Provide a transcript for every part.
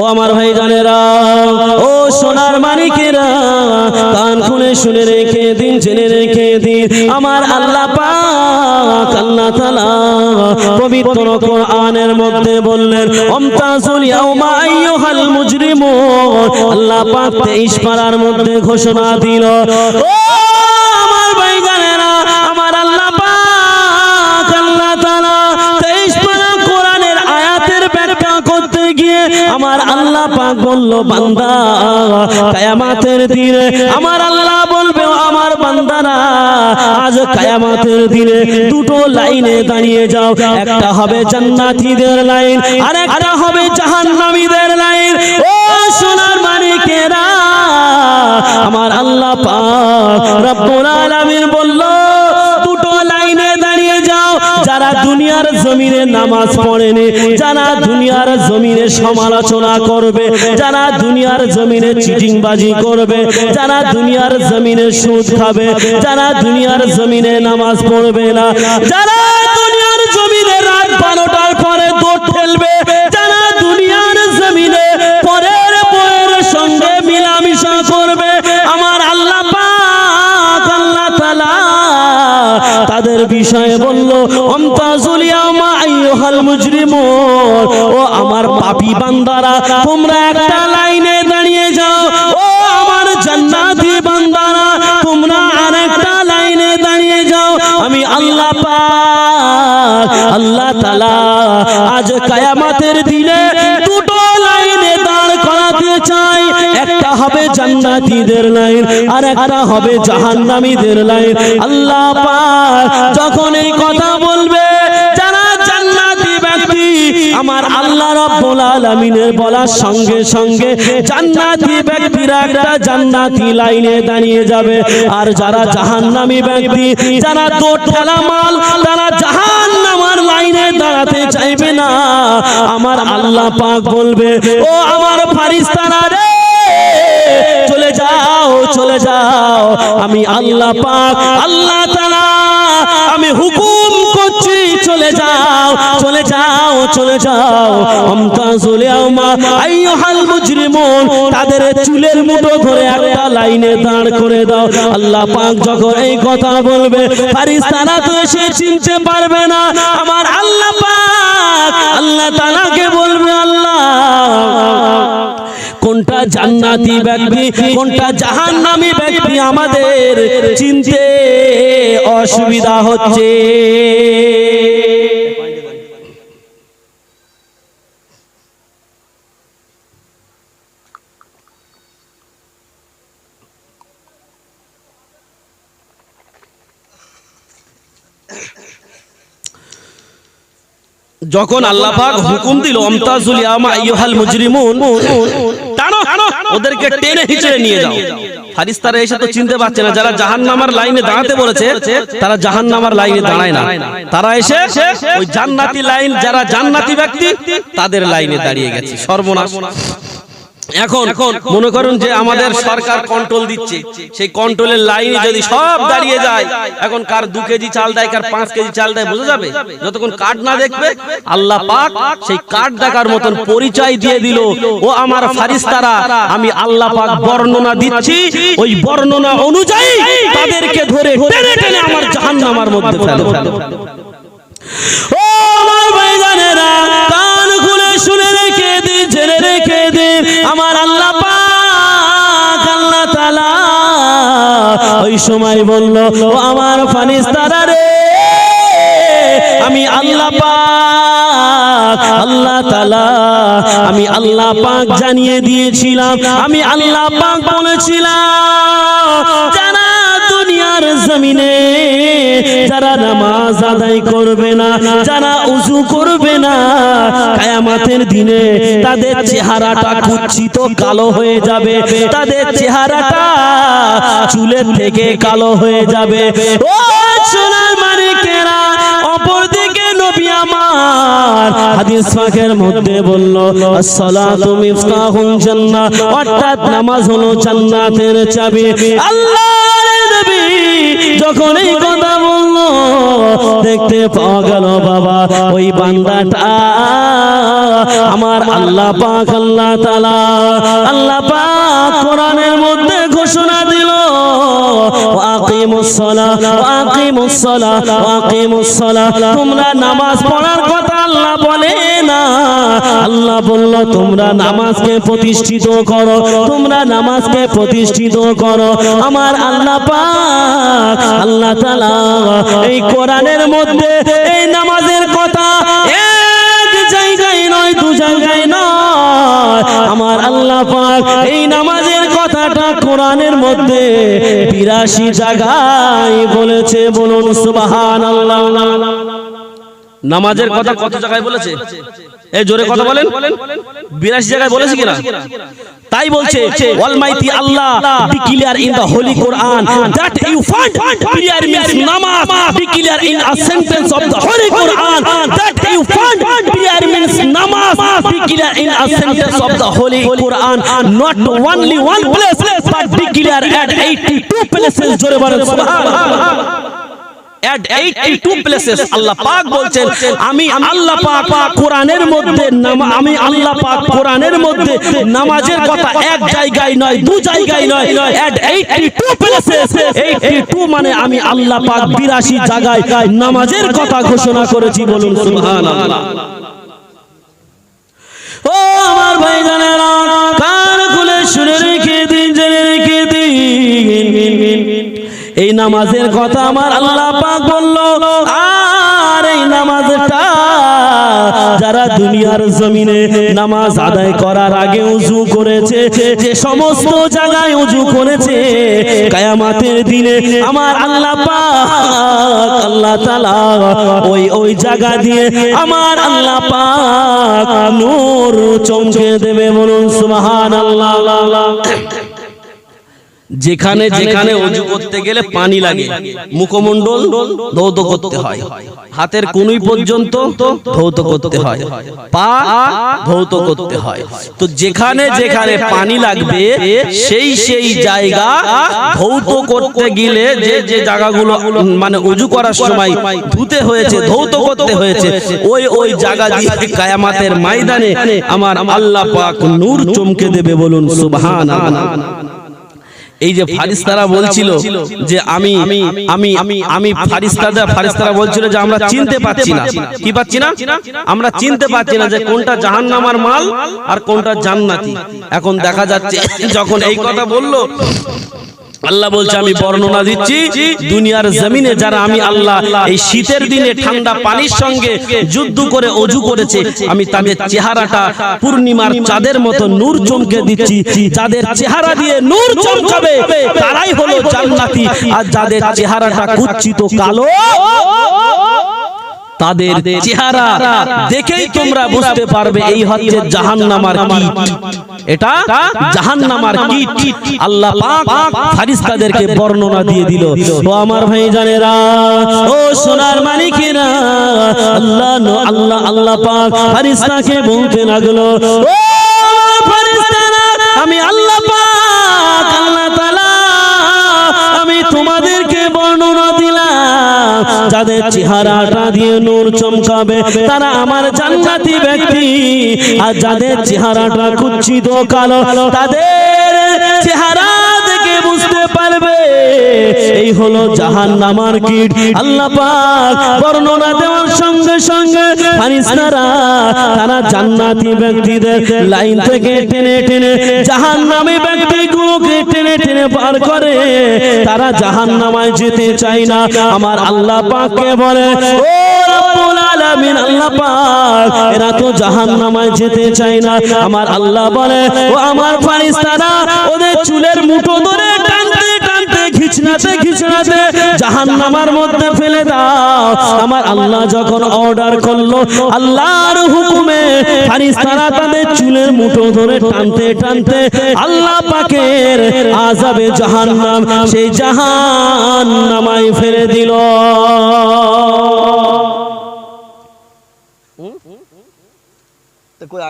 ও আমার ভাই জানেরা ও সোনার মানিকেরা, কান খুলে শুনে রেখে দিন, জেনে রেখে দিন। আমার আল্লাহ পাক তাআলা পবিত্র কোরআনের মধ্যে বললেন আল্লাহ পাক 23 পারার মধ্যে ঘোষণা দিল, ও আমার আল্লাহ পাক বলল, বান্দা, কায়ামাতের দিনে আমার আল্লাহ বলবে, আমার বান্দারা, আজ কায়ামাতের দিনে দুটো লাইনে দাঁড়িয়ে যাও। একটা হবে জান্নাতীদের লাইন আর একটা হবে জাহান্নামীদের লাইন। ও সোনার মানিকেরা আমার আল্লাহ পাক রব্বুল আলামিন বলল দুনিয়ার জমিনে নামাজ পড়েনি, যারা দুনিয়ার জমিনে সমালোচনা করবে, যারা দুনিয়ার জমিনে চিটিংবাজি করবে, যারা দুনিয়ার জমিনে সুদ খাবে, যারা দুনিয়ার জমিনে নামাজ পড়বে না, যারা দুনিয়ার জমিনে রাত বারোটার বিষয়ে বলল অমতাজুলিয়ামা আইয়ুহাল মুজরিমুন। ও আমার পাপী বান্দারা, তোমরা একটা লাইনে দাঁড়িয়ে যাও। ও আমার জান্নাতি বান্দারা, তোমরা আরেকটা লাইনে দাঁড়িয়ে যাও। আমি আল্লাহ পাক, আল্লাহ তাআলা আজ কিয়ামতের জান্নাতীদের লাইন, আর একটা হবে জাহান্নামীদের লাইন। আল্লাহ পাক যখন এই কথা বলবে, যারা জান্নাতি ব্যক্তি, আমার আল্লাহ রাব্বুল আলামিনের বলার সঙ্গে সঙ্গে জান্নাতি ব্যক্তিরা একটা জান্নাতি লাইনে দাঁড়িয়ে যাবে। আর যারা জাহান্নামী ব্যক্তি, যারা দৌড় ঠেলা মাল, তারা জাহান্নামার লাইনে দাঁড়াতে চাইবে না। আমার আল্লাহ পাক বলবে, ও আমার ফারিস্তারা রে চলে যাও। আমি আল্লাহ পাক, আল্লাহ তাআলা, আমি হুকুম করছি, চলে যাও চলে যাও চলে যাও। তাদের চুলের মুঠো ধরে একটা লাইনে দাঁড় করে দাও। আল্লাহ পাক যখন এই কথা বলবে ফারিস্তারা তো এসে চিনতে পারবে না। আমার আল্লাহ পাক, আল্লাহ তাআলাকে বলবে কোনটা জান্নাতি ব্যক্তি, কোনটা জাহান্নামী ব্যক্তি আমাদের চিনতে অসুবিধা হচ্ছে? যখন আল্লাহ হুকুম দিল আমতাজুল ইয়ামা আইয়ুহাল মুজরিমুন ওদেরকে টেনে হিচড়ে নিয়ে যাও। ফারিস্তারা এসে তো চিনতে পারছে না যারা জাহান্নামার লাইনে দাঁড়াতে বলেছে তারা জাহান্নামার লাইনে দাঁড়ায় না। তারা এসে ওই জান্নাতি লাইন যারা জান্নাতি ব্যক্তি তাদের লাইনে দাঁড়িয়ে গেছে। সর্বনাশ। এখন মনে করুন যে আমাদের সরকার কন্ট্রোল দিচ্ছে। সেই কন্ট্রোলের লাইনে যদি সব দাঁড়িয়ে যায় এখন কার দু কেজি চাল দেয় কার পাঁচ কেজি চাল দেয় বোঝা যাবে? যতক্ষণ কার্ড না দেখবে আল্লাহ পাক সেই কার্ড দেখার মতন পরিচয় দিয়ে দিল ও আমার ফারিস্তারা আমি আল্লাহ পাক বর্ণনা দিচ্ছি। ওই বর্ণনা অনুযায়ী তাদেরকে ধরে টেনে টেনে আমার জাহান্নামার মধ্যে ফেলো। ও আমার কান খুলে শুনে রেখে দিন, জেনে রেখে দিন, আমার আল্লাহ পাক আল্লাহ ওই সময় বলল, ও আমার ফানিস্তারা রে, আমি আল্লাহ পাক, আল্লাহ তাআলা, আমি আল্লাহ পাক জানিয়ে দিয়েছিলাম, আমি আল্লাহ পাক বলেছিলাম। জমিনে যারা নামাজ আদায় করবে না, যারা উজু করবে না, কায়ামাতের দিনে তাদের চেহারাটা কুচ্ছিত কালো হয়ে যাবে, তাদের চেহারাটা চুলের থেকে কালো হয়ে যাবে। ও সোনার নবী আমার হাদিস পাকের মধ্যে বলল, আসসালাতু মিফতাহুল জান্নাহ। অর্থাৎ নামাজ হলো জান্নাতের চাবি। আল্লাহর নবী যখন এই কথা বলল, দেখতে পাওয়া গেল, বাবা, ওই বান্দাটা আমার আল্লাহ পাক, আল্লাহ তালা আল্লাহ পাক কোরআনের মধ্যে ঘোষণা দিল প্রতিষ্ঠিত করো নামাজকে প্রতিষ্ঠিত করো। আমার আল্লাহ পাক, আল্লাহ তাআলা এই কোরআনের মধ্যে এই নামাজের কথা আমার আল্লাহ পাক এই নামাজের কথাটা কোরআনের মধ্যে বিরাশি জায়গায় বলেছে বলুন সুবাহান আল্লাহ নামাজের কথা কত জায়গায় বলেছে? এই জোরে কথা বলেন। বিরাশি জায়গায় বলেছে কিনা? তাই বলছে almighty Allah declare in the holy Quran that you find clear means namaz declare in a sentence of the holy Quran that you find clear means namaz declare in a sentence of the holy Quran not one place but declare at 82 places জোরে বলেন সুবহানাল্লাহ। At 82 places. আল্লাহ পাক বলছেন আমি আল্লাহ পাক কোরআনের মধ্যে আমি আল্লাহ পাক কোরআনের মধ্যে নামাজের কথা এক জায়গায় নয় দু জায়গায় নয় at 82 places. 82 মানে আমি আল্লাহ পাক 82 জায়গায় নামাজের কথা ঘোষণা করেছি বলুন সুবহানাল্লাহ ও আমার ভাই জানেরা কান খুলে শুনে রেখে দিন এই নামাজের কথা আমার আল্লাহ পাক বলল, আর এই নামাজটা যারা দুনিয়ার জমিনে নামাজ আদায় করার আগে উজু করেছে, যে সমস্ত জায়গায় উজু করেছে, কায়ামাতের দিনে আমার আল্লাহ পাক, আল্লাহ তাআলা ওই ওই জায়গা দিয়ে আমার আল্লাহ পাক নূর চমকে দেবে বলুন সুবহানাল্লাহ। যেখানে যেখানে অজু করতে গেলে পানি লাগে। মুখমণ্ডল ধৌত করতে হয়। হাতের কুনুই পর্যন্ত ধৌত করতে হয়। পা ধৌত করতে হয়। তো যেখানে যেখানে পানি লাগবে সেই সেই জায়গা ধৌত করতে গেলে যে যে জায়গাগুলো মানে অজু করার সময় ধুতে হয়েছে ধৌত করতে হয়েছে। ওই ওই জায়গা দিয়ে কায়ামাতের ময়দানে আমার আল্লাহ পাক নূর চমকে দেবে বলুন। সুবহানাল্লাহ। এই যে ফারিস্তারা বলছিল যে আমি আমি আমি আমি ফারিস্তারা ফারিস্তারা বলছিল যে আমরা চিনতে পারছি না। কি পাচ্ছি না? আমরা চিনতে পারছি না যে কোনটা জাহান্নামার মাল আর কোনটা জান্নাতি। এখন দেখা যাচ্ছে যখন এই কথা বলল। আল্লাহ বলছে আমি বর্ণনা দিচ্ছি দুনিয়ার জমিনে যারা আমি আল্লাহ এই শীতের দিনে ঠান্ডা পানির সঙ্গে যুদ্ধ করে অজু করেছে। আমি তাদের চেহারাটা পূর্ণিমার চাঁদের মতো নূর চমকে দিচ্ছি। যাদের চেহারা দিয়ে নূর চমকাবে তারাই হলো জান্নাতি। আর যাদের চেহারাটা কুচ্ছিত কালো। তাদের চেহারা দেখেই তোমরা বুঝতে পারবে এই হচ্ছে জাহান্নামার কীট। এটা জাহান্নামার কীট। আল্লাহ পাক ফারিস্তাদেরকে বর্ণনা দিয়ে দিল। ও আমার ভাই জানেরা ও সোনার মালিকেরা আল্লাহ ন- আল্লাহ আল্লাহ পাক ফারিস্তাকে বলতে লাগল ও যাদের চেহারাটা দিয়ে নূর চমকাবে তারা আমার জান্নাতি ব্যক্তি। আর যাদের চেহারাটা কুচ্ছিত কালো তাদের পারবে এই হলো জাহান্নামার কীট। আল্লাহ পাক বর্ণনা দেওয়ার সঙ্গে সঙ্গে ফারিস্তারা তারা জান্নাতি ব্যক্তিদের লাইন থেকে টেনে টেনে জাহান্নামী ব্যক্তিগুলোকে টেনে টেনে পার করে, তারা জাহান্নামায় যেতে চায় না। আমার আল্লাহ পাককে বলে আমার আল্লাহ বলে, ও আমার ফারিস্তারা ওদের চুলের মুঠো ধরে খিচনাতে খিচনাতে জাহান্নামার মধ্যে ফেলে দাও। আমার আল্লাহ যখন অর্ডার করল আল্লাহর হুকুমে ফারিস্তারা তাদের চুলের মুঠো ধরে টানতে টানতে আল্লাহ পাকের আজাবে জাহান্নাম সেই জাহান্নামায় ফেলে দিল।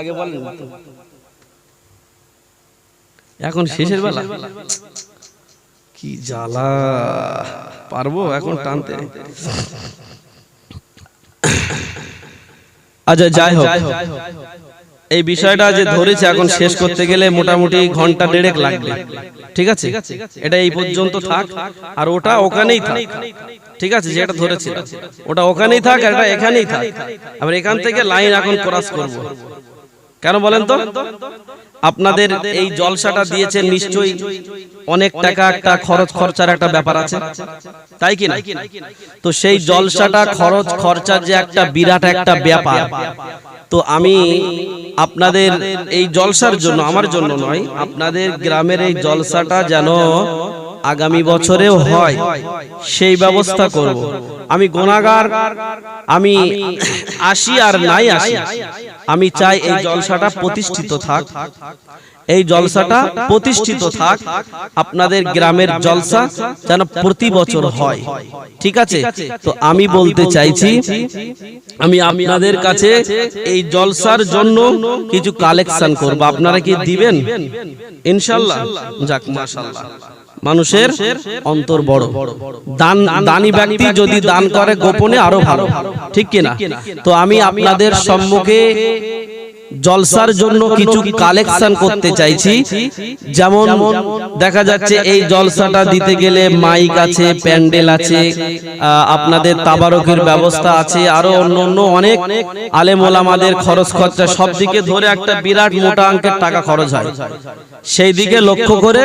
আগে বলেন এখন শেষের বেলা। কি জ্বালা। পারব এখন টানতে। আচ্ছা যাই হোক। এই বিষয়টা যে ধরেছে এখন শেষ করতে গেলে মোটামুটি ঘণ্টা দেড়েক লাগবে। ঠিক আছে? এটা এই পর্যন্ত থাক। আর ওটা ওখানেই থাক। ঠিক আছে যেটা ধরেছিল ওটা ওখানেই থাক আর এটা এখানেই থাক। আবার এখান থেকে লাইন এখন ক্রস করব। কেন বলেন তো? আপনাদের এই জলসাটা দিয়েছেন নিশ্চয়ই অনেক টাকা একটা খরচ খরচার একটা ব্যাপার আছে। তাই কি না? তো সেই জলসাটা খরচ খরচার যে একটা বিরাট একটা ব্যাপার। তো আমি আপনাদের এই জলসার জন্য আমার জন্য নয় আপনাদের গ্রামের এই জলসাটা যেন আগামী বছরেও হয়, সেই ব্যবস্থা করব। আমি গোনাগার, আমি আসি আর নাই আসি। আমি চাই এই জলসাটা প্রতিষ্ঠিত থাক। এই জলসাটা প্রতিষ্ঠিত থাক। আপনাদের গ্রামের জলসা যেন প্রতি বছর হয়। ঠিক আছে? তো আমি বলতে চাইছি, আমি আপনাদের কাছে এই জলসার জন্য কিছু কালেকশন করব। আপনারা কি দিবেন? ইনশাল্লাহ। যাক, মাশাল্লাহ। মানুষের অন্তর বড়। দান দানি ব্যক্তি যদি দান করে গোপনে আরও ভালো। ঠিক কিনা? তো আমি আপনাদের সম্মুখে জলসার জন্য কিছু কালেকশন করতে চাইছি। যেমন দেখা যাচ্ছে এই জলসাটা দিতে গেলে মাইক আছে প্যান্ডেল আছে আপনাদের তাবারকের ব্যবস্থা আছে আরও অন্য অন্য অনেক আলেম ওলামাদের খরচ খরচা সব দিকে ধরে একটা বিরাট মোটা অঙ্কের টাকা খরচ হয়। সেই দিকে লক্ষ্য করে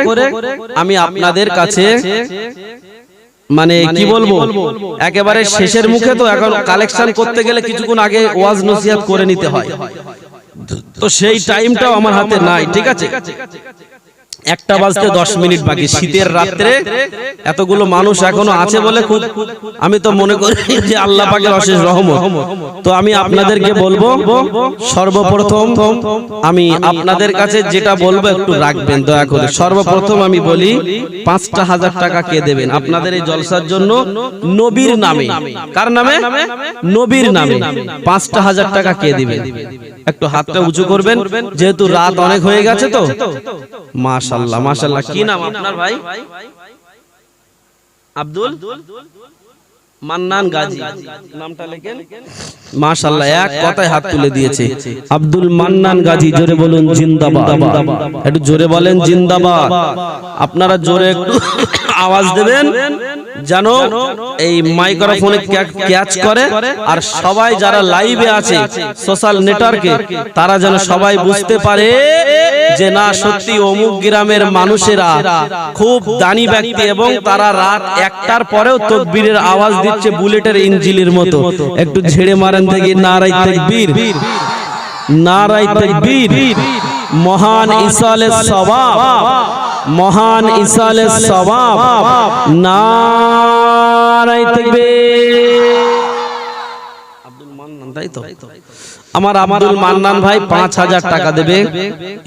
আমি আপনাদের কাছে মানে কি বলব? একেবারে শেষের মুখে তো এখন কালেকশন করতে গেলে কিছুক্ষণ আগে ওয়াজ নসিহাত করে নিতে হয়। তো সেই টাইমটাও আমার হাতে নাই ঠিক আছে? একটা বাজতে দশ মিনিট বাকি শীতের রাত্রে এতগুলো মানুষ এখনও আছে বলে খুব আমি তো মনে করি যে আল্লাহ পাকের অশেষ রহমত। তো আমি আপনাদেরকে বলব সর্বপ্রথম আমি আপনাদের কাছে যেটা বলব একটু রাখবেন দয়া করে। সর্বপ্রথম আমি বলি পাঁচটা হাজার টাকা কে দেবেন? আপনাদের এই জলসার জন্য নবীর নামে। কার নামে? নবীর নামে। পাঁচটা হাজার টাকা কে দিবেন? একটু হাতটা উঁচু করবেন যেহেতু রাত অনেক হয়ে গেছে তো। মাশাল্লাহ মাশাল্লাহ। কি নাম আপনার ভাই? আব্দুল? মান্নান গাজী। নামটা লেখেন? মাশাল্লাহ এক কথায় হাত তুলে দিয়েছে। আব্দুল মান্নান গাজী জোরে বলুন জিন্দাবাদ। একটু জোরে বলেন জিন্দাবাদ। আপনারা জোরে একটু আওয়াজ দেবেন। যেন এই মাইক্রোফোনে ক্যাচ করে আর সবাই যারা লাইভে আছে সোশ্যাল নেটওয়ার্কে তারা যেন সবাই বুঝতে পারে যে না সত্যি অমুক গ্রামের মানুষেরা খুব দানি ব্যক্তি এবং তারা রাত একটার পরেও তকবীরের আওয়াজ দিচ্ছে বুলেটের ইঞ্জিলের মতো। একটু ঝেড়ে মারেন থেকে নারাই তাকবীর। নারাই তাকবীর। মহান ইসালের সওয়াব মহান নারাই আব্দুল মান্নান তাই তো? আমার আব্দুল মান্নান ভাই পাঁচ হাজার টাকা দেবে।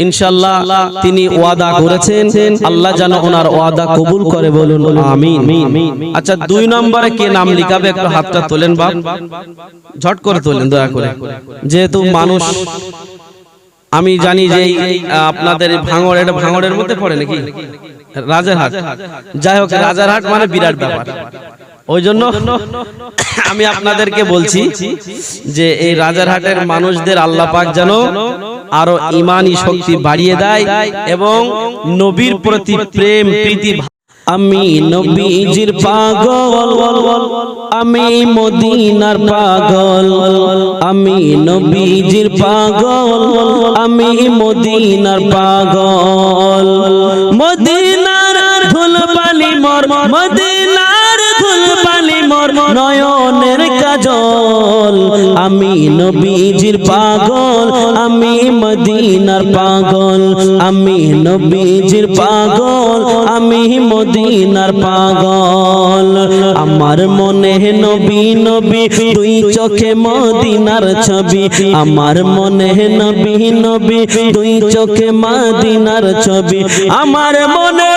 ইনশাল্লাহ তিনি ওয়াদা করেছেন। আল্লাহ যেন ওনার ওয়াদা কবুল করে বলুন। আমিন। আচ্ছা দুই নম্বরে কে নাম লিখাবে? একটু হাতটা তোলেন বাপ। ঝট করে তোলেন দয়া করে। যেহেতু মানুষ আমি জানি যে আপনাদের ভাঙড় এটা ভাঙড়ের মধ্যে পড়ে নাকি? রাজারহাট। যাই হোক রাজারহাট মানে বিরাট ব্যাপার। ওই জন্য আমি আপনাদেরকে বলছি যে এই রাজারহাটের মানুষদের আল্লাহ পাক যেন আরও ইমানি শক্তি বাড়িয়ে দেয় এবং নবীর প্রতি প্রেম প্রীতি আমি নবীজির পাগল আমি মদিনার পাগল। আমি নবীজির পাগল। আমি মদিনার পাগল। মদিনার ধুলবালি মর। মদিনার ধুলবালি মর। নয়নের কাজল, আমি নবীজির পাগল, আমি মদিনার পাগল, আমি নবীজির পাগল, আমি মদিনার পাগল। আমার মনে নবী নবী, দুই চোখে মদিনার ছবি। আমার মনে নবী নবী, দুই চোখে মদিনার ছবি। আমার মনে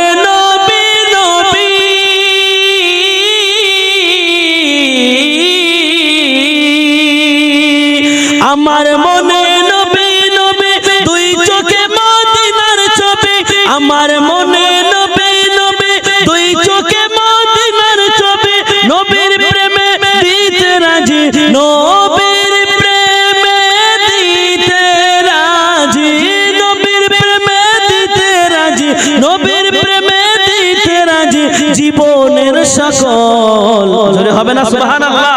আমার মনে নবে নবে দুই চোখে মদিনার ছবি। আমার মনে নবে নবে দুই চোখে মদিনার ছবি। নবীর প্রেমে দিতে রাজি। নবীর প্রেমে দিতে রাজি। নবীর প্রেমে দিতে রাজি। নবীর প্রেমে দিতে রাজি। জীবনের সকল। হবে না সুবহানাল্লাহ।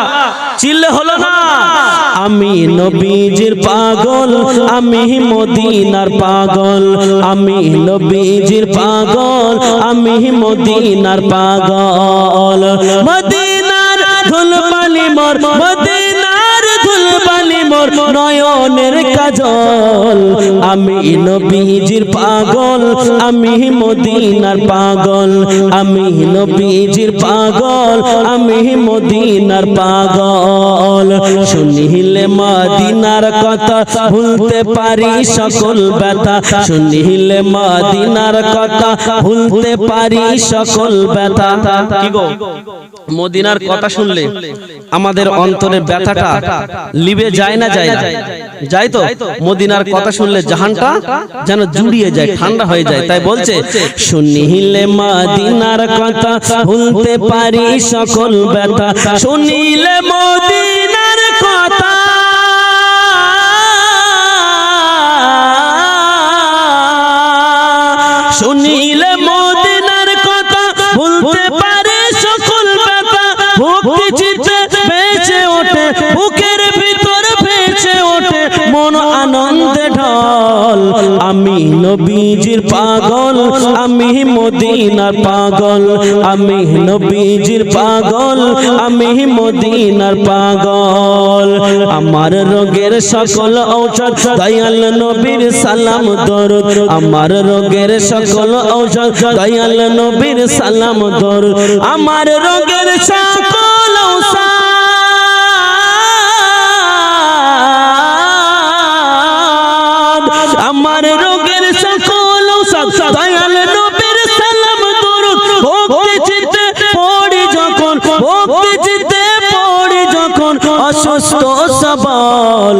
আমি নবীজির পাগল, আমি মদিনার পাগল, আমি নবীজির পাগল, আমি মদিনার পাগল। মদিনার ধুলবালি মর ধুলবালি মোর নয়নের কাজল, আমি নবীজির পাগল, আমি মদিনার পাগল, আমি নবীজির পাগল, আমি মদিনার পাগল। শুনিলে মদিনার কথা ভুলতে পারি সকল ব্যথা। শুনিলে মদিনার কথা ভুলতে পারি সকল ব্যথা। মদিনার কথা শুনলে? আমাদের অন্তরের ব্যথাটা লিবে যায় না যায় না। যায় তো মদিনার কথা শুনলে জাহানটা যেন জুড়িয়ে যায় ঠান্ডা হয়ে যায়। তাই বলছে শুনিলে মদিনার কথা ভুলতে পারি সকল ব্যথা। শুনিলে মদিনার কথা। শুনিলে নবীজির পাগল, আমি মদিনার পাগল, আমি নবীজির পাগল, আমি মদিনার পাগল। আমার রোগের সকল ঔষধ, দয়াল নবীর সালাম দরুদ। আমার রোগের সকল ঔষধ, দয়াল নবীর সালাম দরুদ। আমার রোগের সকল ঔষধ অসুস্থ সবল,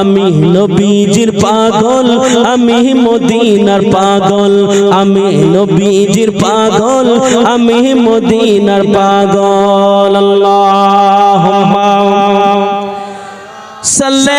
আমি নবীজির পাগল, আমি মদিনার পাগল, আমি নবীজির পাগল, আমি মদিনার পাগল আল্লাহ সাল্লি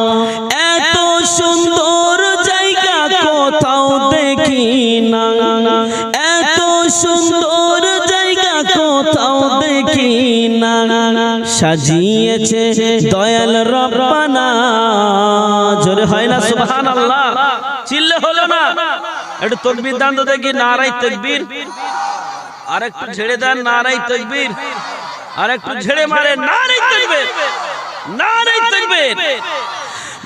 সাজিয়েছে দয়াল রব্বানা। জোরে হয় না, সুবহানাল্লাহ। চিল্লে হলো না। একটু তকবীর দান তো দেখি নারাই তকবীর। আর একটু ঝেড়ে দেন নারাই তকবীর। আর একটু ঝেড়ে মারে নারাই তকবীর। নারাই তকবীর।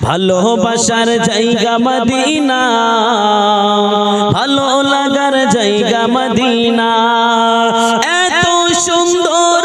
ভালোবাসার জায়গা মদিনা। ভালো লাগার জায়গা মদিনা। এত সুন্দর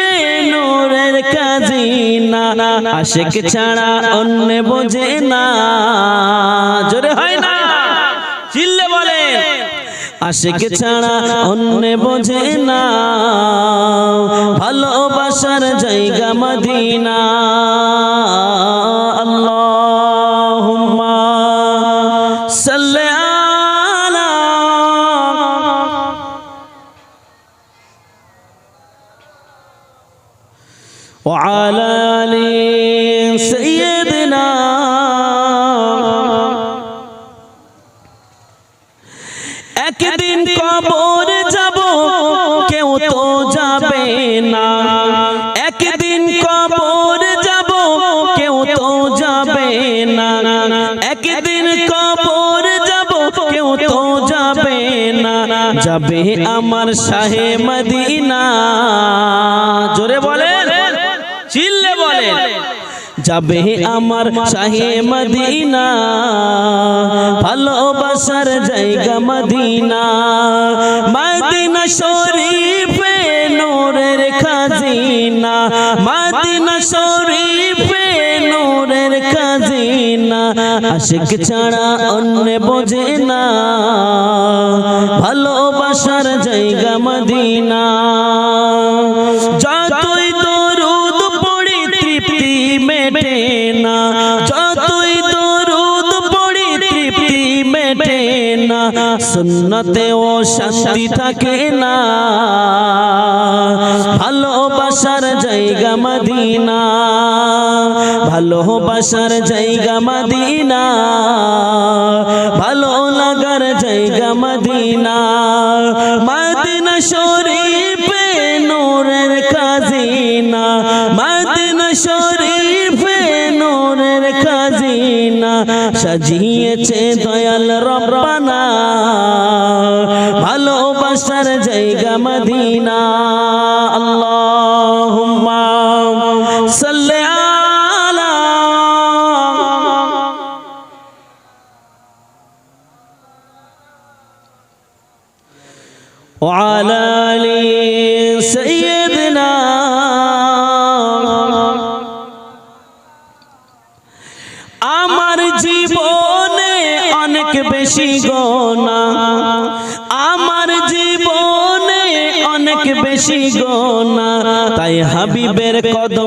আশিক ছাড়া অন্য বোঝে না। জোরে হয় না, চিল্লে বলে আশেক ছাড়া অন্য বোঝে না। ভালোবাসার জায়গা মদিনা। একদিন কবর যাব, কেউ তো যাবে না। একদিন কবর যাব, কেউ তো যাবে না। একদিন কবর যাব, কেউ তো যাবে না। যাবে আমার শাহে মদিনা। যাবে আমার শাহে মদিনা। ভালোবাসার জায়গা মদিনা। মদিনা শরীফে নূরের খাজিনা। মদিনা শরীফে নূরের খাজিনা। আশিক ছাড়া অন্য বোঝে না। ভালোবাসার জায়গা মদিনা। সুন্নতে ও শান্তি থাকে না। ভালোবাসার জায়গা মদিনা। ভালোবাসার জায়গা মদিনা। ভালো লাগার জায়গা মদিনা। মদিনা শরীফে নূরের খাজিনা। মদিনা শরীফে নূরের খাজিনা। সাজিয়েছে দয়াল রব্বানা। ভালোবাসার জায়গা মদিনা।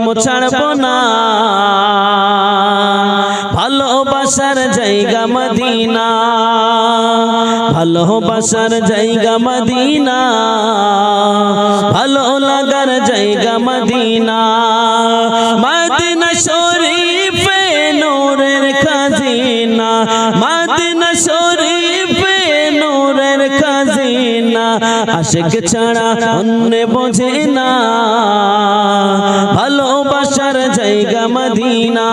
কদম ছাড়ব না ভালোবাসার জায়গা মদিনা। ভালোবাসার জায়গা মদিনা। ভালো লাগার জায়গা মদিনা। আশিক ছাড়া অন্য বোঝে না। ভালোবাসার জায়গা মদিনা।